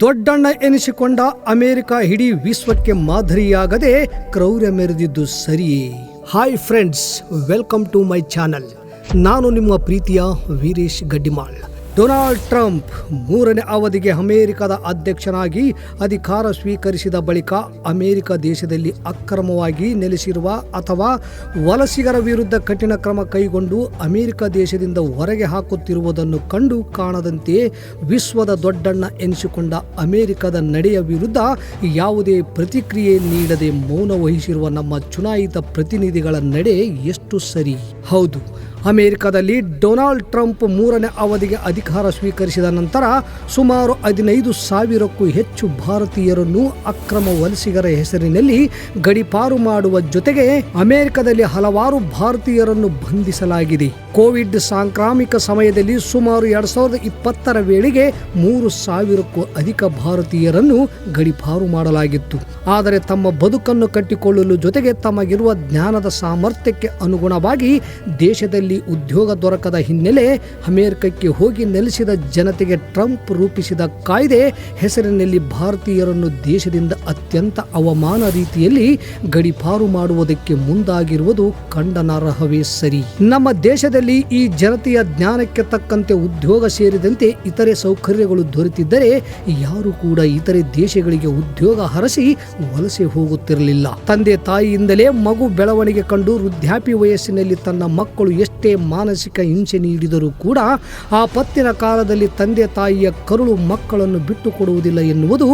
ದೊಡ್ಡಣ್ಣ ಎನಿಸಿಕೊಂಡ America ಇಡೀ ವಿಶ್ವಕ್ಕೆ ಮಾದರಿಯಾಗದೆ ಕ್ರೌರ್ಯ ಮೆರೆದಿದ್ದು ಸರಿಯೇ. Hi friends welcome to my channel ನಾನು ನಿಮ್ಮ ಪ್ರೀತಿಯ ವೀರೇಶ್ ಗಡ್ಡಿಮಾಳ್. ಡೊನಾಲ್ಡ್ ಟ್ರಂಪ್ ಮೂರನೇ ಅವಧಿಗೆ ಅಮೆರಿಕದ ಅಧ್ಯಕ್ಷನಾಗಿ ಅಧಿಕಾರ ಸ್ವೀಕರಿಸಿದ ಬಳಿಕ ಅಮೆರಿಕ ದೇಶದಲ್ಲಿ ಅಕ್ರಮವಾಗಿ ನೆಲೆಸಿರುವ ಅಥವಾ ವಲಸಿಗರ ವಿರುದ್ಧ ಕಠಿಣ ಕ್ರಮ ಕೈಗೊಂಡು ಅಮೆರಿಕ ದೇಶದಿಂದ ಹೊರಗೆ ಹಾಕುತ್ತಿರುವುದನ್ನು ಕಂಡು ಕಾಣದಂತೆ ವಿಶ್ವದ ದೊಡ್ಡಣ್ಣ ಎನಿಸಿಕೊಂಡ ಅಮೆರಿಕದ ನಡೆಯ ವಿರುದ್ಧ ಯಾವುದೇ ಪ್ರತಿಕ್ರಿಯೆ ನೀಡದೆ ಮೌನ ವಹಿಸಿರುವ ನಮ್ಮ ಚುನಾಯಿತ ಪ್ರತಿನಿಧಿಗಳ ನಡೆ ಎಷ್ಟು ಸರಿ? ಹೌದು. ಅಮೆರಿಕದಲ್ಲಿ ಡೊನಾಲ್ಡ್ ಟ್ರಂಪ್ ಮೂರನೇ ಅವಧಿಗೆ ಅಧಿಕಾರ ಸ್ವೀಕರಿಸಿದ ನಂತರ ಸುಮಾರು ಹದಿನೈದು ಸಾವಿರಕ್ಕೂ ಹೆಚ್ಚು ಭಾರತೀಯರನ್ನು ಅಕ್ರಮ ವಲಸಿಗರ ಹೆಸರಿನಲ್ಲಿ ಗಡಿಪಾರು ಮಾಡುವ ಜೊತೆಗೆ ಅಮೆರಿಕದಲ್ಲಿ ಹಲವಾರು ಭಾರತೀಯರನ್ನು ಬಂಧಿಸಲಾಗಿದೆ. ಕೋವಿಡ್ ಸಾಂಕ್ರಾಮಿಕ ಸಮಯದಲ್ಲಿ ಸುಮಾರು ಎರಡ್ ಸಾವಿರದ ಇಪ್ಪತ್ತರ ವೇಳೆಗೆ ಮೂರು ಸಾವಿರಕ್ಕೂ ಅಧಿಕ ಭಾರತೀಯರನ್ನು ಗಡಿಪಾರು ಮಾಡಲಾಗಿತ್ತು. ಆದರೆ ತಮ್ಮ ಬದುಕನ್ನು ಕಟ್ಟಿಕೊಳ್ಳಲು ಜೊತೆಗೆ ತಮಗಿರುವ ಜ್ಞಾನದ ಸಾಮರ್ಥ್ಯಕ್ಕೆ ಅನುಗುಣವಾಗಿ ದೇಶದಲ್ಲಿ ಉದ್ಯೋಗ ದೊರಕದ ಹಿನ್ನೆಲೆ ಅಮೆರಿಕಕ್ಕೆ ಹೋಗಿ ನೆಲೆಸಿದ ಜನತೆಗೆ ಟ್ರಂಪ್ ರೂಪಿಸಿದ ಕಾಯ್ದೆ ಹೆಸರಿನಲ್ಲಿ ಭಾರತೀಯರನ್ನು ದೇಶದಿಂದ ಅತ್ಯಂತ ಅವಮಾನ ರೀತಿಯಲ್ಲಿ ಗಡಿಪಾರು ಮಾಡುವುದಕ್ಕೆ ಮುಂದಾಗಿರುವುದು ಖಂಡನಾರ್ಹವೇ ಸರಿ. ನಮ್ಮ ದೇಶದಲ್ಲಿ ಈ ಜನತೆಯ ಜ್ಞಾನಕ್ಕೆ ತಕ್ಕಂತೆ ಉದ್ಯೋಗ ಸೇರಿದಂತೆ ಇತರೆ ಸೌಕರ್ಯಗಳು ದೊರೆತಿದ್ದರೆ ಯಾರು ಕೂಡ ಇತರೆ ದೇಶಗಳಿಗೆ ಉದ್ಯೋಗ ಹರಸಿ ವಲಸೆ ಹೋಗುತ್ತಿರಲಿಲ್ಲ. ತಂದೆ ತಾಯಿಯಿಂದಲೇ ಮಗು ಬೆಳವಣಿಗೆ ಕಂಡು ವೃದ್ಧಾಪಿ ವಯಸ್ಸಿನಲ್ಲಿ ತನ್ನ ಮಕ್ಕಳು ಎಷ್ಟೇ ಮಾನಸಿಕ ಹಿಂಸೆ ನೀಡಿದರೂ ಕೂಡ ಆ ಪತ್ತಿನ ಕಾಲದಲ್ಲಿ ತಂದೆ ತಾಯಿಯ ಕರುಳು ಮಕ್ಕಳನ್ನು ಬಿಟ್ಟು ಕೊಡುವುದಿಲ್ಲ ಎನ್ನುವುದು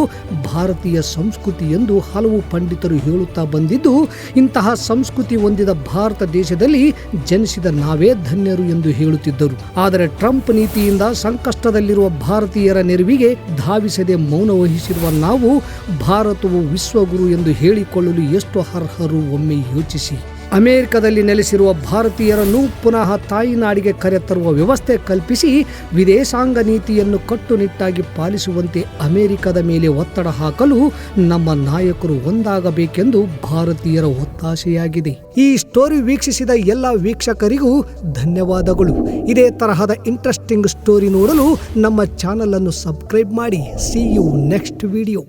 ಭಾರತೀಯ ಸಂಸ್ಕೃತಿ ಎಂದು ಹಲವು ಪಂಡಿತರು ಹೇಳುತ್ತಾ ಬಂದಿದ್ದು, ಇಂತಹ ಸಂಸ್ಕೃತಿ ಹೊಂದಿದ ಭಾರತ ದೇಶದಲ್ಲಿ ಜನಿಸಿದ ನಾವೇ ಧನ್ಯರು ಎಂದು ಹೇಳುತ್ತಿದ್ದರು. ಆದರೆ ಟ್ರಂಪ್ ನೀತಿಯಿಂದ ಸಂಕಷ್ಟದಲ್ಲಿರುವ ಭಾರತೀಯರ ನೆರವಿಗೆ ಧಾವಿಸದೆ ಮೌನ ವಹಿಸಿರುವ ನಾವು ಭಾರತವು ವಿಶ್ವಗುರು ಎಂದು ಹೇಳಿಕೊಳ್ಳಲು ಎಷ್ಟು ಅರ್ಹರು ಒಮ್ಮೆ ಯೋಚಿಸಿ. ಅಮೆರಿಕದಲ್ಲಿ ನೆಲೆಸಿರುವ ಭಾರತೀಯರನ್ನು ಪುನಃ ತಾಯಿನಾಡಿಗೆ ಕರೆತರುವ ವ್ಯವಸ್ಥೆ ಕಲ್ಪಿಸಿ ವಿದೇಶಾಂಗ ನೀತಿಯನ್ನು ಕಟ್ಟುನಿಟ್ಟಾಗಿ ಪಾಲಿಸುವಂತೆ ಅಮೆರಿಕದ ಮೇಲೆ ಒತ್ತಡ ಹಾಕಲು ನಮ್ಮ ನಾಯಕರು ಒಂದಾಗಬೇಕೆಂದು ಭಾರತೀಯರ ಒತ್ತಾಸೆಯಾಗಿದೆ ಈ ಸ್ಟೋರಿ ವೀಕ್ಷಿಸಿದ ಎಲ್ಲ ವೀಕ್ಷಕರಿಗೂ ಧನ್ಯವಾದಗಳು. ಇದೇ ತರಹದ ಇಂಟ್ರೆಸ್ಟಿಂಗ್ ಸ್ಟೋರಿ ನೋಡಲು ನಮ್ಮ ಚಾನಲನ್ನು ಸಬ್ಸ್ಕ್ರೈಬ್ ಮಾಡಿ. C you next video